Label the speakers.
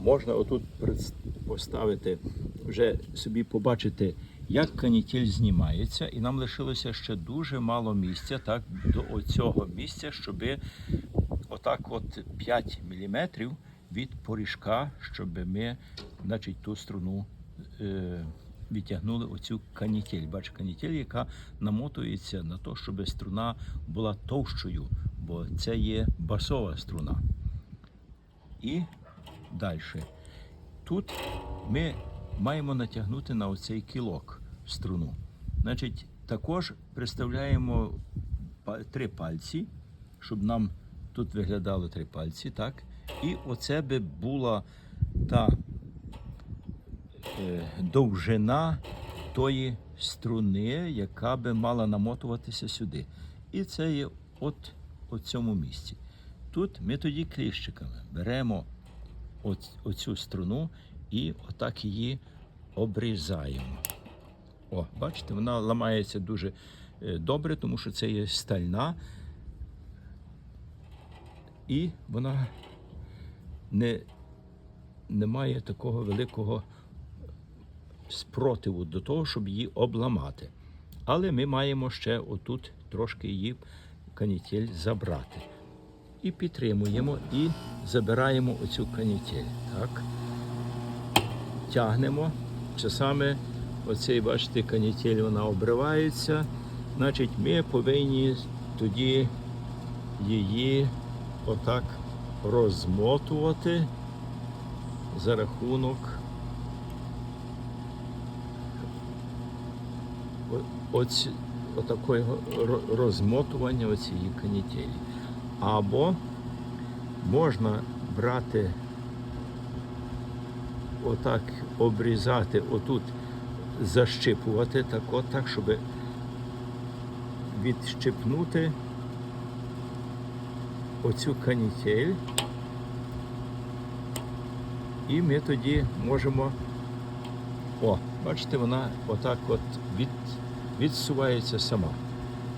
Speaker 1: можна отут поставити, вже собі побачити, як канітель знімається, і нам лишилося ще дуже мало місця, так, до оцього місця, щоб отак от 5 мм від поріжка, щоб ми, значить, ту струну е, відтягнули оцю канітель. Бач, канітель, яка намотується на те, щоб струна була товщою, бо це є басова струна. І далі. Тут ми маємо натягнути на оцей кілок струну. Значить, також представляємо три пальці, щоб нам тут виглядало три пальці, так? І оце би була та е, довжина тої струни, яка би мала намотуватися сюди. І це є от у цьому місці. Тут ми тоді кліщиками беремо оцю струну і отак її обрізаємо. О, бачите, вона ламається дуже е, добре, тому що це є стальна. І вона не, не має такого великого спротиву до того, щоб її обламати. Але ми маємо ще отут трошки її канітель забрати. І підтримуємо, і забираємо оцю канітель. Так. Тягнемо. Часами оцей, бачите, канітель вона обривається. Значить, ми повинні тоді її отак розмотувати за рахунок о- оці, отакого розмотування оцієї канітелі. Або можна брати, отак обрізати, отут защипувати, так, от, так, щоб відщипнути оцю канітель. І ми тоді можемо. О, бачите, вона отак от від, відсувається сама.